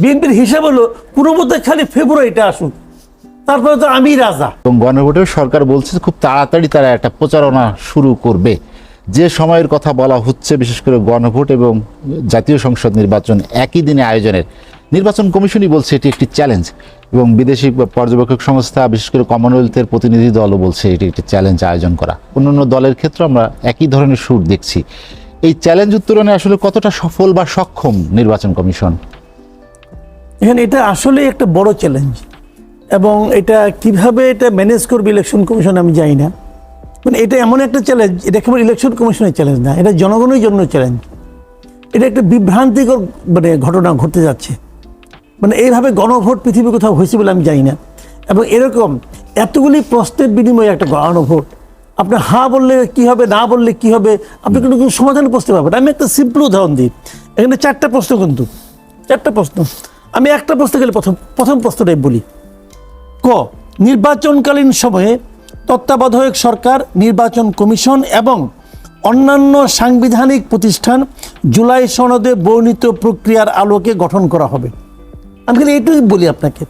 বিএনপির হিসাব হলো, কোনো মতে খালি ফেব্রুয়ারিটা আসুক। তারপরে তো আমি রাজা। এবং গণভোটের সরকার বলছে খুব তাড়াতাড়ি তারা একটা প্রচারণা শুরু করবে। যে সময়ের কথা বলা হচ্ছে, বিশেষ করে গণভোট এবং জাতীয় সংসদ নির্বাচন একই দিনে আয়োজনের। নির্বাচন কমিশনই বলছে এটি একটি চ্যালেঞ্জ এবং বিদেশি পর্যবেক্ষক সংস্থা, বিশেষ করে কমনওয়েলথের প্রতিনিধি দলও বলছে এটি একটি চ্যালেঞ্জ আয়োজন করা। অন্যান্য দলের ক্ষেত্রে আমরা একই ধরনের সুর দেখছি। এই চ্যালেঞ্জ উত্তরণে আসলে কতটা সফল বা সক্ষম নির্বাচন কমিশন? এখানে এটা আসলে একটা বড় চ্যালেঞ্জ এবং এটা কীভাবে এটা ম্যানেজ করবে ইলেকশন কমিশন আমি জানি না। মানে এটা এমন একটা চ্যালেঞ্জ এটা কেবল ইলেকশন কমিশনের চ্যালেঞ্জ না, এটা জনগণের জন্য চ্যালেঞ্জ এটা একটা বিভ্রান্তিকর মানে ঘটনা ঘটতে যাচ্ছে। মানে এইভাবে গণভোট পৃথিবী কোথাও হয়েছে বলে আমি জানি না। এবং এরকম এতগুলি প্রশ্নের বিনিময়ে একটা গণভোট। আপনি হা বললে কি হবে, না বললে কি হবে, আপনি কিন্তু কোনো সমাধান প্রশ্ন পাবেন আমি একটা সিম্পল উদাহরণ দিই। এখানে চারটা প্রশ্ন কিন্তু। চারটা প্রশ্ন। আমি একটা প্রশ্ন গেলে প্রথম প্রথম প্রশ্নটাই বলি। ক নির্বাচনকালীন সময়ে তত্ত্বাবধায়ক সরকার নির্বাচন কমিশন এবং অন্যান্য সাংবিধানিক প্রতিষ্ঠান জুলাই সনদে বর্ণিত প্রক্রিয়ার আলোকে গঠন করা হবে। আমি খালি এইটুকুই বলি আপনাকে।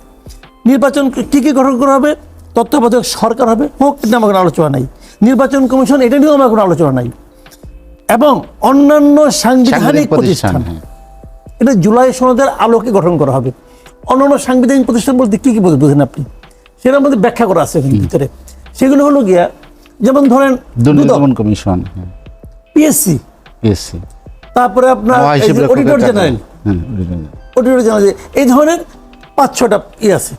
নির্বাচন কী কী গঠন করা হবে? তত্ত্বাবধায়ক সরকার হবে হোক এটা আমার কোনো আলোচনা নাই। নির্বাচন কমিশন এটা নিয়েও আমার কোনো আলোচনা নাই। এবং অন্যান্য সাংবিধানিক প্রতিষ্ঠান। হ্যাঁ। এটা জুলাই সনদের আলোকে গঠন করা হবে। অন্যান্য সাংবিধানিক প্রতিষ্ঠান বলতে কি কি বোঝ- বোঝেন আপনি? সেটার মধ্যে ব্যাখ্যা করা আছে ভিতরে। সেগুলো হলো গিয়া যেমন ধরেন কমিশন পিএসসি পিএসসি তারপরে আপনার অডিটর জেনারেল হ্যাঁ অডিটর জেনারেল এই ধরনের পাঁচ ছটা ই আছে।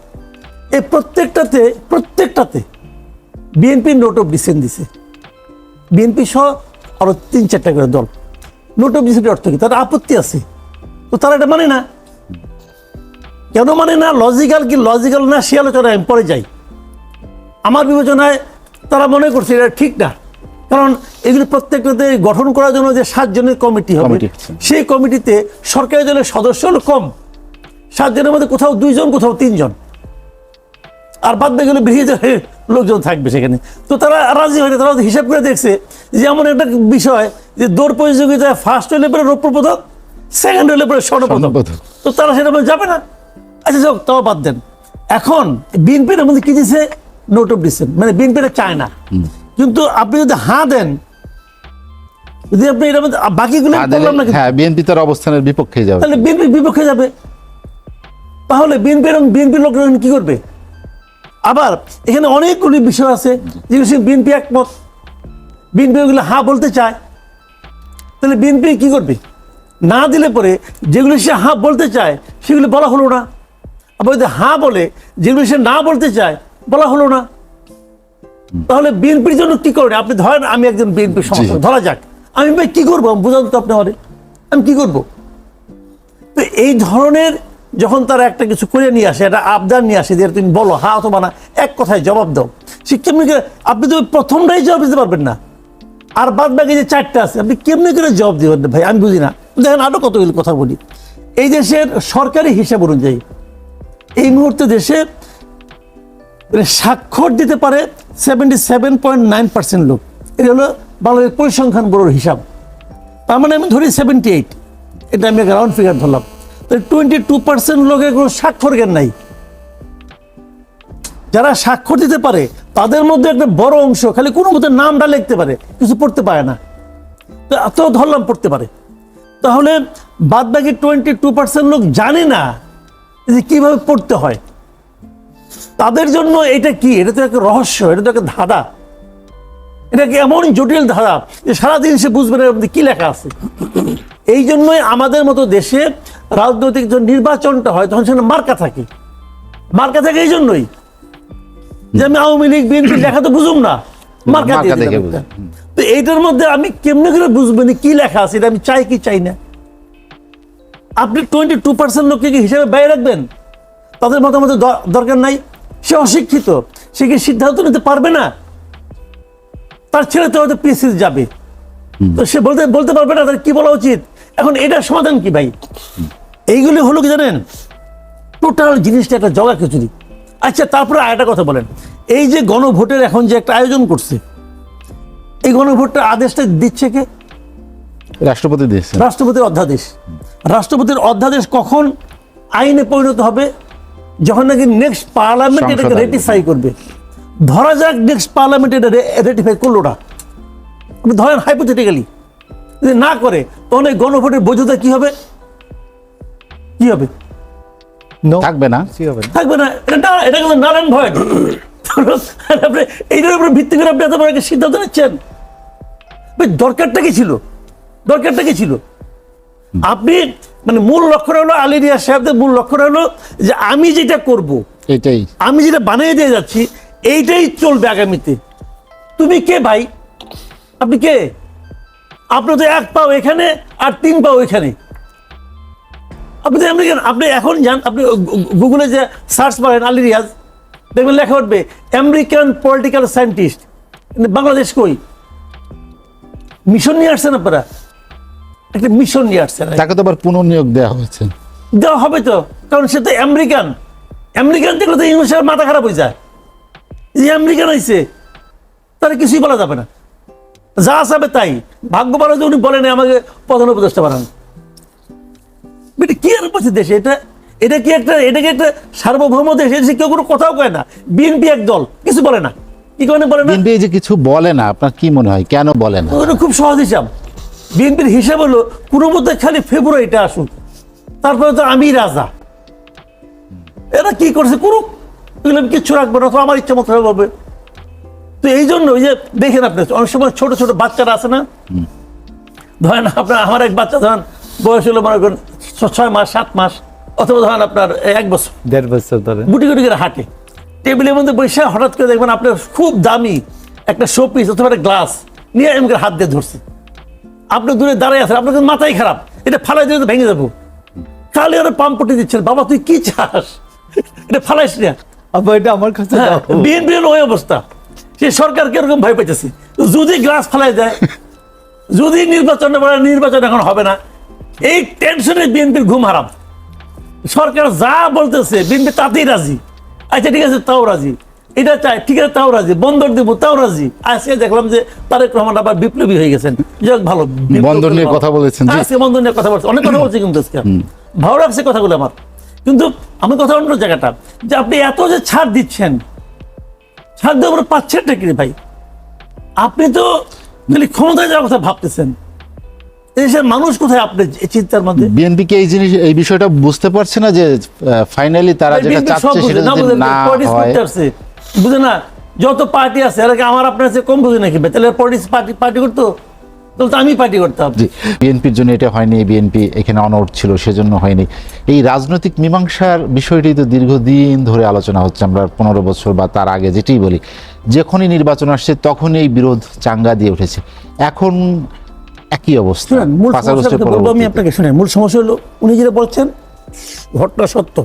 এই প্রত্যেকটাতে প্রত্যেকটাতে বিএনপি নোট অফ ডিসেন্ট দিছে। বিএনপি সহ আরও তিন চারটা করে দল। নোট অফ ডিসেন্টের অর্থ কি? তার আপত্তি আছে। তো তারা এটা মানে না। কেন মানে না? লজিক্যাল কি লজিক্যাল না সে আলোচনায় আমি পরে যাই। আমার বিবেচনায় তারা মনে করছে এটা ঠিক না। কারণ এগুলি প্রত্যেকটাতে গঠন করার জন্য যে সাতজনের কমিটি হবে সেই কমিটিতে সরকারি দলের সদস্য হলো কম। সাতজনের মধ্যে কোথাও দুইজন কোথাও তিনজন। আর বাদ বাকি বেরিয়ে যাবে লোকজন থাকবে সেখানে। তো তারা রাজি হয়নি তারা হিসাব করে দেখছে যে এমন একটা বিষয় যে দৌড় প্রতিযোগিতায় ফার্স্ট হলে পরে রৌপ্য পদক সেকেন্ড হলে পরে স্বর্ণপদক। তো তারা সেটা বলে যাবে না। আচ্ছা যাক তাও বাদ দেন। এখন বিএনপির মধ্যে কি দিছে? নোট অফ ডিসেন্ট মানে বিএনপিটা চায় না। কিন্তু আপনি যদি হাঁ দেন যদি আপনি এটার মধ্যে বাকিগুলো বললাম না হ্যাঁ বিএনপি তার অবস্থানের বিপক্ষে যাবে। তাহলে বিএনপির বিপক্ষে যাবে। তাহলে বিএনপি এবং বিএনপির লোকরা এখন কি করবে? আবার এখানে অনেকগুলি বিষয় আছে যেগুলো সে বিএনপি একমত। বিএনপি ওগুলো হা বলতে চায়। তাহলে বিএনপি কি করবে? না দিলে পরে যেগুলি সে হা বলতে চায় সেগুলি বলা হলো না। আবার যদি হা বলে যেগুলো সে না বলতে চায় বলা হলো না। তাহলে বিএনপির জন্য কি করবে? আপনি ধরেন আমি একজন বিএনপির সমর্থক ধরা যাক। আমি ভাই কি করব? বোঝান তো আপনি আমি কি করব? তো এই ধরনের যখন তারা একটা কিছু করে নিয়ে আসে একটা আবদার নিয়ে আসে যে তুমি বলো হা অথবা না এক কথায় জবাব দাও। সে কেমনি করে আপনি তো প্রথমটাই জবাব দিতে পারবেন না। আর বাদ বাকি যে চারটা আছে আপনি কেমনি করে জবাব দিবেন ভাই? আমি বুঝি না। দেখেন আরও কতগুলি কথা বলি। এই দেশের সরকারি হিসাব অনুযায়ী, এই মুহূর্তে দেশে মানে স্বাক্ষর দিতে পারে seventy seven point nine percent লোক। এটা হলো বাংলাদেশের পরিসংখ্যান বড়োর হিসাব। তার মানে আমি ধরি সেভেন্টি এইট এটা আমি রাউন্ড ফিগার ধরলাম। টোয়েন্টি টু পার্সেন্ট লোকের কোনো স্বাক্ষর জ্ঞান নাই। যারা স্বাক্ষর দিতে পারে, তাদের মধ্যে একটা বড় অংশ খালি কোনো মতো নামটা লিখতে পারে, কিছু পড়তে পারে না। তো ধরলাম পড়তে পারে। তাহলে বাদ বাকি টোয়েন্টি টু পার্সেন্ট লোক জানে না যে কীভাবে পড়তে হয়। তাদের জন্য এটা কি? এটা তো একটা রহস্য এটা তো একটা ধাঁধা। এটা কি এমন জটিল ধারা যে সারাদিন সে বুঝবে না কি লেখা আছে। এই জন্যই আমাদের মতো দেশে রাজনৈতিক যখন নির্বাচনটা হয় তখন সেখানে মার্কা থাকে। মার্কা থাকে এই জন্যই যে আমি আওয়ামী লীগ বিএনপি লেখা তো বুঝুম না। মার্কা দিয়ে এইটার মধ্যে আমি কেমনে করে বুঝব না কি লেখা আছে? এটা আমি চাই কি চাই না? আপনি টোয়েন্টি টু পার্সেন্ট লোককে কি হিসাবে বাইরে রাখবেন? তাদের মতামত দরকার নাই। সে অশিক্ষিত। সে কি সিদ্ধান্ত নিতে পারবে না? তার ছেলে তো হয়তো পিএসসি যাবে। তো সে বলতে বলতে পারবে না তার কি বলা উচিত? এখন এটার সমাধান কি ভাই? এইগুলি হলো কি জানেন? টোটাল জিনিসটা একটা জগা খিচুড়ি। আচ্ছা তারপরে আর একটা কথা বলেন। এই যে গণভোটের এখন যে একটা আয়োজন করছে এই গণভোটটা আদেশটা দিচ্ছে কে? রাষ্ট্রপতি দিয়েছে। রাষ্ট্রপতির অধ্যাদেশ। রাষ্ট্রপতির অধ্যাদেশ কখন আইনে পরিণত হবে? যখন নাকি নেক্সট পার্লামেন্ট এটাকে রেটিফাই করবে। ধরা যাক নেক্সট পার্লামেন্ট এটা রেটিফাই করল না ধরেন হাইপোথেটিক্যালি যদি না করে তখন এই গণভোটের বৈধতা কি হবে? কি হবে? থাকবে না। কি হবে থাকবে না। এটা না এটা কিন্তু নারায়ণ ভয়। আপনি এইটার উপর ভিত্তি করে আপনি এত বড় একটা সিদ্ধান্ত নিচ্ছেন। ভাই, দরকারটা কি ছিল? দরকারটা কি ছিল? আপনি মানে মূল লক্ষ্য হলো আলিরিয়া সাহেবদের মূল লক্ষ্য হলো যে আমি যেটা করব এটাই। আমি যেটা বানিয়ে দিয়ে যাচ্ছি এইটাই চলবে আগামীতে। তুমি কে ভাই? আপনি কে? আপনি তো এক পাও এখানে আর তিন পাও এখানে আপনি তো আমেরিকান আপনি এখন যান আপনি গুগলে যে সার্চ করেন আলী রিয়াজ দেখবেন লেখা উঠবে আমেরিকান পলিটিক্যাল সায়েন্টিস্ট বাংলাদেশ কই? মিশন নিয়ে আসছেন আপনারা? একটা মিশন নিয়ে আসছেন। তাকে তো আবার পুনর্নিয়োগ দেওয়া হয়েছে। দেওয়া হবে তো কারণ সে তো আমেরিকান। আমেরিকান দেখলে তো ইংলিশের মাথা খারাপ হয়ে যায়। যে আমেরিকান আইছে তার কিছুই বলা যাবে না। যা আসাবে তাই। ভাগ্য ভালো যে উনি বলেন আমাকে প্রধান উপদেষ্টা বানান। এটা কি আর বলছে দেশে? এটা এটা কি একটা এটা কি একটা সার্বভৌম দেশ? এসে কেউ কোনো কথাও কয় না। বিএনপি এক দল কিছু বলে না। কি কারণে বলে না? বিএনপি যে কিছু বলে না আপনার কি মনে হয়? কেন বলে না? ওটা খুব সহজ হিসাব বিএনপির হিসাব হলো কোনো মধ্যে খালি ফেব্রুয়ারিটা আসুক তারপরে তো আমি রাজা। এরা কি করছে করুক এগুলো আমি কিচ্ছু রাখব না তো আমার ইচ্ছা মতো হবে। তো এই জন্য ওই যে দেখেন আপনি অনেক সময় ছোট ছোট বাচ্চারা আছে না? ধরেন আপনার আমার এক বাচ্চা ধরেন বয়স হলো মনে করেন ছয় মাস সাত মাস অথবা ধরেন আপনার এক বছর। দেড় বছর ধরে। গুটি গুটি করে হাঁটে। টেবিলের মধ্যে বসে হঠাৎ করে দেখবেন আপনার খুব দামি একটা শোপিস অথবা একটা গ্লাস নিয়ে করে হাত দিয়ে ধরছে। আপনি দূরে দাঁড়ায় আছেন আপনার কিন্তু মাথায় খারাপ। এটা ফালাই দিলে ভেঙে যাব। তাহলে ওরা পাম্পটি দিচ্ছেন। বাবা তুই কি চাস? এটা ফালাইস না। আবার এটা আমার কাছে বিএনপির ওই অবস্থা। সে সরকার কীরকম ভয় পাইতেছে। যদি গ্লাস ফেলাই যায় যদি নির্বাচন নির্বাচন এখন হবে না। এই টেনশনে বিএনপির ঘুম হারাম। সরকার যা বলতেছে বিএনপি তাতেই রাজি। আচ্ছা ঠিক আছে তাও রাজি। এটা চাই ঠিক আছে তাও রাজি। বন্দর দিব তাও রাজি। আজকে দেখলাম যে তারেক রহমান আবার বিপ্লবী হয়ে গেছেন। যাক ভালো বন্দর নিয়ে কথা বলেছেন, জি। আজকে বন্দর নিয়ে কথা বলছে। অনেক কথা বলছে কিন্তু আজকে। ভালো লাগছে কথাগুলো আমার। কিন্তু আমি কথা অন্য জায়গাটা। যে আপনি এত যে ছাড় দিচ্ছেন ছাড় দেওয়ার পরে পাচ্ছেনটা কি ভাই? আপনি তো খালি ক্ষমতায় যাওয়ার কথা ভাবতেছেন। দেশের মানুষ কোথায় চিন্তার মধ্যে? বিএনপি কি এই জিনিস এই বিষয়টা বুঝতে পারছে না যে ফাইনালি তারা যেটা চাচ্ছে সেটা যদি না হয়। বুঝে না? যত পার্টি আছে এরা আমার আপনার কম বুঝে নাকি? তাহলে পলিটিক্স পার্টি পার্টি করতো? তাহলে তো আমি পার্টি করতাম। জি বিএনপির জন্য এটা হয়নি বিএনপি এখানে অনড় ছিল সেজন্য হয়নি। এই রাজনৈতিক মীমাংসার বিষয়টি তো দীর্ঘদিন ধরে আলোচনা হচ্ছে আমরা পনেরো বছর বা তার আগে যেটাই বলি যখনই নির্বাচন আসছে তখনই এই বিরোধ চাঙ্গা দিয়ে উঠেছে। এখন একই অবস্থা। মূল বলব আমি আপনাকে শুনেন মূল সমস্যা হলো উনি যেটা বলছেন ঘটনা সত্য।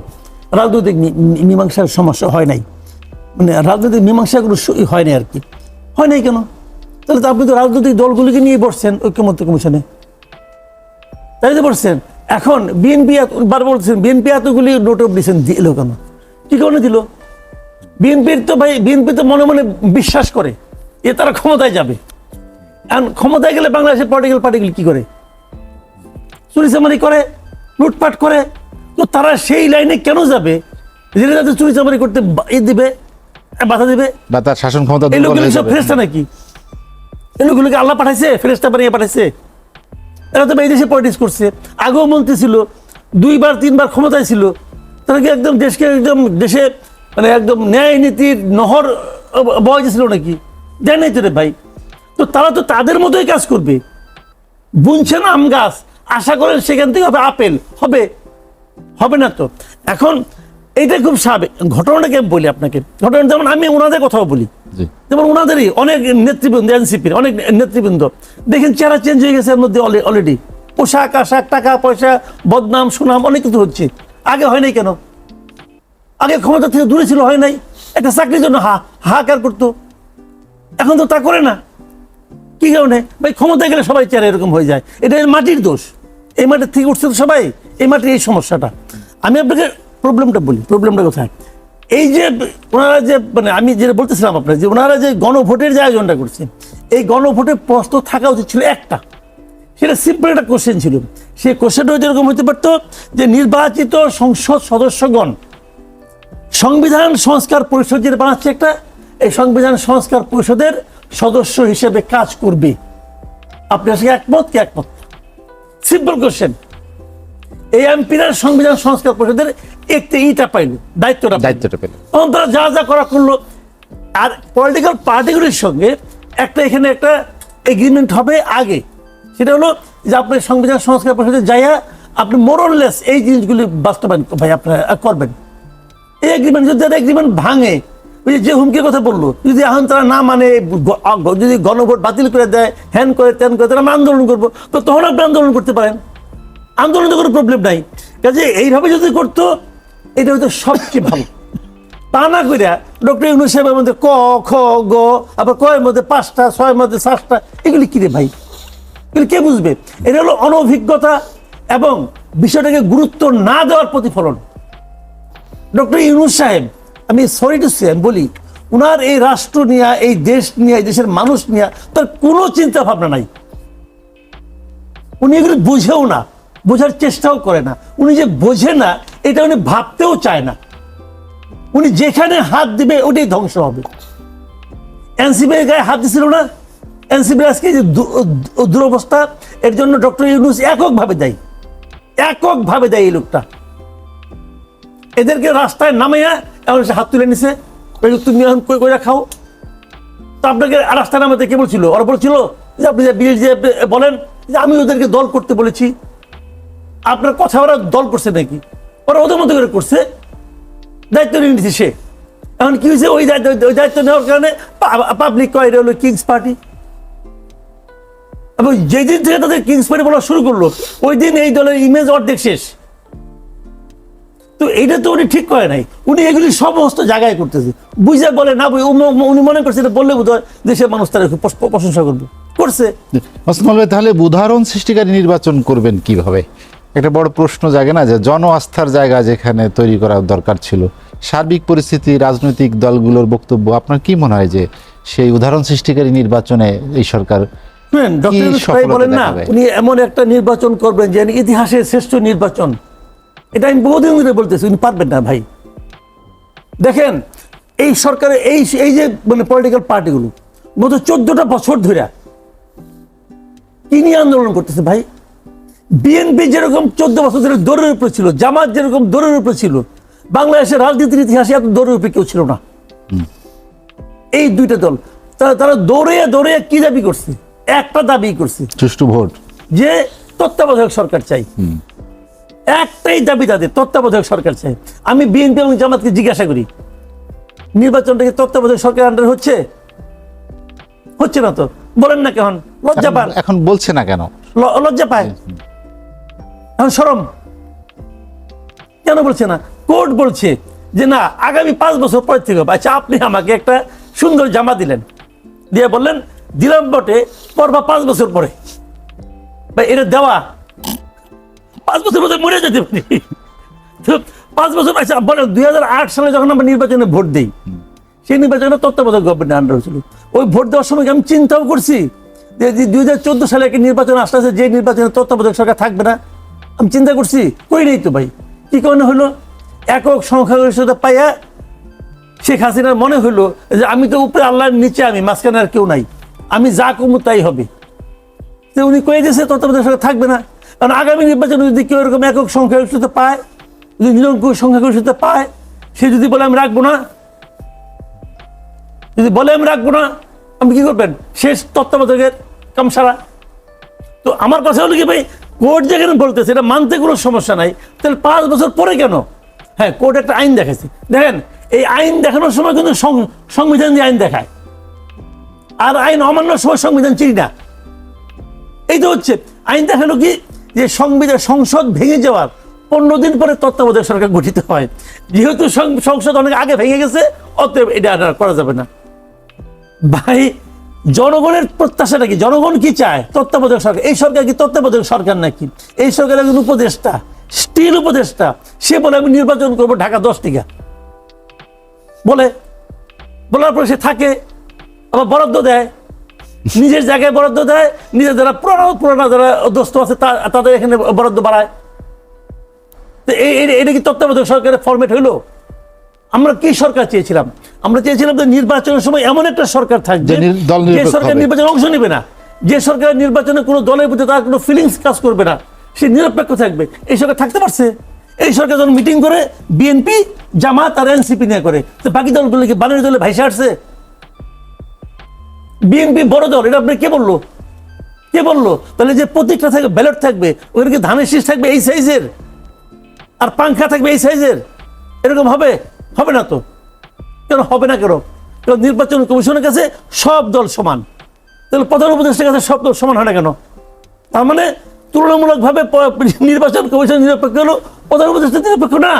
রাজনৈতিক মীমাংসার সমস্যা হয় নাই। মানে রাজনৈতিক মীমাংসাগুলো হয় নাই আর কি। হয় নাই কেন? তাহলে তো আপনি তো রাজনৈতিক দলগুলিকে নিয়ে বসছেন ঐক্যমত্য কমিশনে। তাই তো বসছেন এখন বিএনপি বার বলছেন বিএনপি এতগুলি নোট অফ ডিসেন দিল কেন? কি কারণে দিল? বিএনপির তো ভাই বিএনপি তো মনে মনে বিশ্বাস করে এ তারা ক্ষমতায় যাবে। এখন ক্ষমতায় গেলে বাংলাদেশের পলিটিক্যাল পার্টিগুলি কি করে? চুরিচামারি করে লুটপাট করে তো তারা সেই লাইনে কেন যাবে? যেটা যাতে চুরিচামারি করতে ই দিবে বাধা দিবে? বা তার শাসন ক্ষমতা এই লোকগুলো সব ফেরেস্তা নাকি? এই লোকগুলোকে আল্লাহ পাঠাইছে ফেরেস্তা বানিয়ে পাঠাইছে। এরা তো এই দেশে পলিটিক্স করছে। আগেও মন্ত্রী ছিল দুইবার তিনবার ক্ষমতায় ছিল। তারা কি একদম দেশকে একদম দেশে মানে একদম ন্যায় নীতির নহর বয় ছিল নাকি? দেয় নাই তো রে ভাই। তো তারা তো তাদের মতোই কাজ করবে। বুনছেন আম গাছ আশা করেন সেখান থেকে হবে আপেল হবে হবে না তো। এখন এইটা খুব স্বাভাবিক। ঘটনাটাকে আমি বলি আপনাকে? ঘটনা যেমন আমি ওনাদের কথাও বলি। যেমন ওনাদেরই অনেক নেতৃবৃন্দ এনসিপির অনেক নেতৃবৃন্দ। দেখেন চেহারা চেঞ্জ হয়ে গেছে এর মধ্যে অলরেডি পোশাক আশাক টাকা পয়সা বদনাম সুনাম অনেক কিছু হচ্ছে। আগে হয় নাই কেন? আগে ক্ষমতা থেকে দূরে ছিল হয় নাই। একটা চাকরির জন্য হা হাহাকার করতো। এখন তো তা করে না। কি কারণে? ভাই, ক্ষমতায় গেলে সবাই চেহারা এরকম হয়ে যায়। এটা মাটির দোষ। এই মাটির থেকে উঠছে তো সবাই। এই মাটির এই সমস্যাটা। আমি আপনাকে প্রবলেমটা বলি। প্রবলেমটা কোথায়? এই যে ওনারা যে মানে আমি যেটা বলতেছিলাম আপনার যে ওনারা যে গণভোটের যে আয়োজনটা করছে, এই গণভোটের প্রশ্ন থাকা উচিত ছিল একটা। সেটা সিম্পল একটা কোশ্চেন ছিল। সেই কোশ্চেনটা যেরকম হতে পারতো যে নির্বাচিত সংসদ সদস্যগণ সংবিধান সংস্কার পরিষদ যেটা বানাচ্ছে একটা, এই সংবিধান সংস্কার পরিষদের সদস্য হিসেবে কাজ করবে। আপনি আসলে একমত কি একমত? সিম্পল কোশ্চেন এই এমপিরা সংবিধান সংস্কার পরিষদের একটি ইটা পাইল দায়িত্বটা দায়িত্বটা পেল তখন তারা যা যা করা করল আর পলিটিক্যাল পার্টিগুলির সঙ্গে একটা এখানে একটা এগ্রিমেন্ট হবে আগে। সেটা হলো যে আপনি সংবিধান সংস্কার পরিষদে যাইয়া আপনি মোরললেস এই জিনিসগুলি বাস্তবায়ন ভাই আপনারা করবেন। এই এগ্রিমেন্ট যদি এগ্রিমেন্ট ভাঙে ওই যে হুমকির কথা বলল, যদি এখন তারা না মানে যদি গণভোট বাতিল করে দেয় হ্যান করে ত্যান করে তারা আমরা আন্দোলন করব। তো তখন আপনি আন্দোলন করতে পারেন। আন্দোলনে কোনো প্রবলেম নাই। কাজে এইভাবে যদি করতো, এটা হয়তো সবচেয়ে ভালো। তা না কইরা ডক্টর ইউনুস সাহেবের মধ্যে ক, খ, গ, আবার কয়ের মধ্যে পাঁচটা, ছয়ের মধ্যে সাতটা, এগুলি কি রে ভাই? এগুলি কে বুঝবে? এটা হলো অনভিজ্ঞতা এবং বিষয়টাকে গুরুত্ব না দেওয়ার প্রতিফলন। ডক্টর ইউনুস সাহেব আমি সরি টু সে বলি, উনার এই রাষ্ট্র নিয়ে, এই দেশ নিয়ে, এই দেশের মানুষ নিয়ে তার কোনো চিন্তা ভাবনা নাই। উনি এগুলো বুঝেও না, বোঝার চেষ্টাও করে না। উনি যে বোঝে না, এটা উনি ভাবতেও চায় না। উনি যেখানে হাত দিবে, ওটাই ধ্বংস হবে। এনসিপি এর গায়ে হাত দিছিল না? এনসিপি আজকে যে দুরবস্থা, এর জন্য ডক্টর ইউনুস এককভাবে দেয়। এককভাবে দেয় এই লোকটা। এদেরকে রাস্তায় নামাইয়া এখন সে হাত তুলে নিছে তুমি এখন কই, কইরা খাও? তো আপনাকে রাস্তায় নামাতে কে বলছিল? ওরা বলছিল যে, আপনি যে বিল বলেন যে, আমি ওদেরকে দল করতে বলেছি। আপনার কথা ওরা দল করছে নাকি? ওরা ওদের মতো করে করছে। দায়িত্ব নিয়ে নিচ্ছে সে। এখন কি হয়েছে? ওই দায়িত্ব ওই দায়িত্ব নেওয়ার কারণে পাবলিক কয় হলো কিংস পার্টি এবং যেদিন থেকে তাদের কিংস পার্টি বলা শুরু করল, ওই দিন এই দলের ইমেজ অর্ধেক শেষ। তো এটা তো উনি ঠিক করে নাই। উনি এগুলি সমস্ত জায়গায় করতেছে। বুঝে বলে না বুঝে উনি মনে করছে এটা বললে বোধ হয় দেশের মানুষ তারা প্রশংসা করবে। করছে। ওসমান ভাই তাহলে উদাহরণ সৃষ্টিকারী নির্বাচন করবেন কীভাবে? একটা বড় প্রশ্ন জাগে না যে জন আস্থার জায়গা যেখানে তৈরি করা দরকার ছিল সার্বিক পরিস্থিতি রাজনৈতিক দলগুলোর বক্তব্য আপনার কি মনে হয় যে সেই উদাহরণ সৃষ্টিকারী নির্বাচনে এই সরকার বলেন না উনি এমন একটা নির্বাচন করবেন যে ইতিহাসের শ্রেষ্ঠ নির্বাচন এটা আমি বহুদিন ধরে বলতেছি উনি পারবেন না ভাই। দেখেন এই সরকারের এই এই যে মানে পলিটিক্যাল পার্টিগুলো গত চোদ্দটা বছর ধরে কি নিয়ে আন্দোলন করতেছে ভাই? বিএনপি যেরকম চোদ্দ বছর ধরে দৌড়ের উপরে ছিল জামাত যেরকম দৌড়ের উপরে ছিল বাংলাদেশের রাজনীতির ইতিহাসে এত দৌড়ের উপরে কেউ ছিল না। এই দুইটা দল তারা তারা দৌড়ে দৌড়ে কি দাবি করছে? একটা দাবি করছে। সুষ্ঠু ভোট। যে তত্ত্বাবধায়ক সরকার চাই। একটাই দাবি তাদের তত্ত্বাবধায়ক সরকার চাই। আমি বিএনপি এবং জামাতকে জিজ্ঞাসা করি নির্বাচনটা কি তত্ত্বাবধায়ক সরকার আন্ডার হচ্ছে? হচ্ছে না তো? বলেন না কেমন? লজ্জা পান? এখন- বলছে না কেন? লজ্জা পায়? এখন সরম? কেন বলছে না? কোর্ট বলছে যে না আগামী পাঁচ বছর পর থেকে আচ্ছা আপনি আমাকে একটা সুন্দর জামা দিলেন। দিয়ে বললেন দিলাম বটে পর বা পাঁচ বছর পরে। ভাই এটা দেওয়া পাঁচ বছর মধ্যে মরে যেতে পারি। তো পাঁচ বছর আচ্ছা বলেন, দুই সালে যখন আমরা নির্বাচনে ভোট দিই, সেই নির্বাচনে তত্ত্বাবধায়ক গভর্নমেন্ট আন্ডার হয়েছিল। ওই ভোট দেওয়ার সময় আমি চিন্তাও করছি যে দুই হাজার চোদ্দ সালে একটা নির্বাচন আসতেছে যে নির্বাচনে তত্ত্বাবধায়ক সরকার থাকবে না? আমি চিন্তা করছি, কই নেই তো ভাই? কি কারণে হলো? একক সংখ্যাগরিষ্ঠতা পাইয়া শেখ হাসিনার মনে হলো যে আমি তো উপরে আল্লাহর নিচে আমি, মাঝখানে আর কেউ নাই। আমি যা কমু তাই হবে। তো উনি কয়ে দিয়েছে তত্ত্বাবধায়ক সরকার থাকবে না? কারণ আগামী নির্বাচনে যদি কেউ এরকম একক সংখ্যাগরিষ্ঠতা পায়, যদি নিরঙ্কুশ সংখ্যাগরিষ্ঠতা পায়, সে যদি বলে আমি রাখব না, যদি বলে আমি রাখব না, আপনি কি করবেন? শেষ তত্ত্বাবধায়কের কাম সারা তো আমার কথা হলো কি ভাই, কোর্ট যেখানে বলতেছে, এটা মানতে কোনো সমস্যা নাই। তাহলে পাঁচ বছর পরে কেন? হ্যাঁ কোর্ট একটা আইন দেখাচ্ছে দেখেন, এই আইন দেখানোর সময় কিন্তু সংবিধান দিয়ে আইন দেখায়। আর আইন অমান্যর সময় সংবিধান চিনি না। এই তো হচ্ছে, আইন দেখাল কি যে সংবিধান, সংসদ ভেঙে যাওয়ার পনেরো দিন পরে তত্ত্বাবধায়ক সরকার গঠিত হয়। যেহেতু সংসদ অনেক আগে ভেঙে গেছে, অতএব এটা আর করা যাবে না। ভাই, জনগণের প্রত্যাশাটা কি? জনগণ কি চায়? তত্ত্বাবধায়ক সরকার। এই সরকার কি তত্ত্বাবধায়ক সরকার নাকি? এই সরকার একজন উপদেষ্টা, স্টিল উপদেষ্টা। সে বলে, আমি নির্বাচন করব ঢাকা দশ টিকা। বলে, বলার পরে সে থাকে, আবার বরাদ্দ দেয়। নিজের জায়গায় বরাদ্দ দেয় নিজের যারা পুরানো পুরানো যারা দোস্ত আছে তাদের এখানে বরাদ্দ বাড়ায়। তো এটা কি তত্ত্বাবধায়ক সরকারের ফরম্যাট হইল? আমরা কি সরকার চেয়েছিলাম? আমরা চেয়েছিলাম যে নির্বাচনের সময় এমন একটা সরকার থাকবে যে সরকার নির্বাচনে অংশ নেবে না। যে সরকার নির্বাচনে কোনো দলের প্রতি তার কোনো ফিলিংস কাজ করবে না। সে নিরপেক্ষ থাকবে। এই সরকার থাকতে পারছে? এই সরকার যখন মিটিং করে বিএনপি জামাত আর এনসিপি নিয়ে করে। তো বাকি দলগুলো কি বানের দলে ভাইসে আসছে? বিএনপি বড় দল, এটা আপনি কে বলল? কে বলল? তাহলে যে প্রতীকটা থাকবে ব্যালট থাকবে, ওখানে কি ধানের শীষ থাকবে এই সাইজের আর পাংখা থাকবে এই সাইজের এরকম হবে? হবে না তো। কেন হবে না কেন? কারণ নির্বাচন কমিশনের কাছে সব দল সমান। তাহলে প্রধান উপদেষ্টার কাছে সব দল সমান হয় না কেন? তার মানে তুলনামূলকভাবে নির্বাচন কমিশন নিরপেক্ষ হলো, প্রধান উপদেষ্টা নিরপেক্ষ না।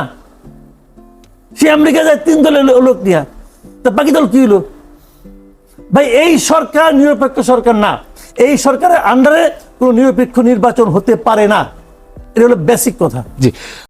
সে আমেরিকা যায়, তিন দলের লোক নিয়ে। তা বাকি দল কি হলো? ভাই, এই সরকার নিরপেক্ষ সরকার না। এই সরকারের আন্ডারে কোনো নিরপেক্ষ নির্বাচন হতে পারে না। এটা হলো বেসিক কথা। জি।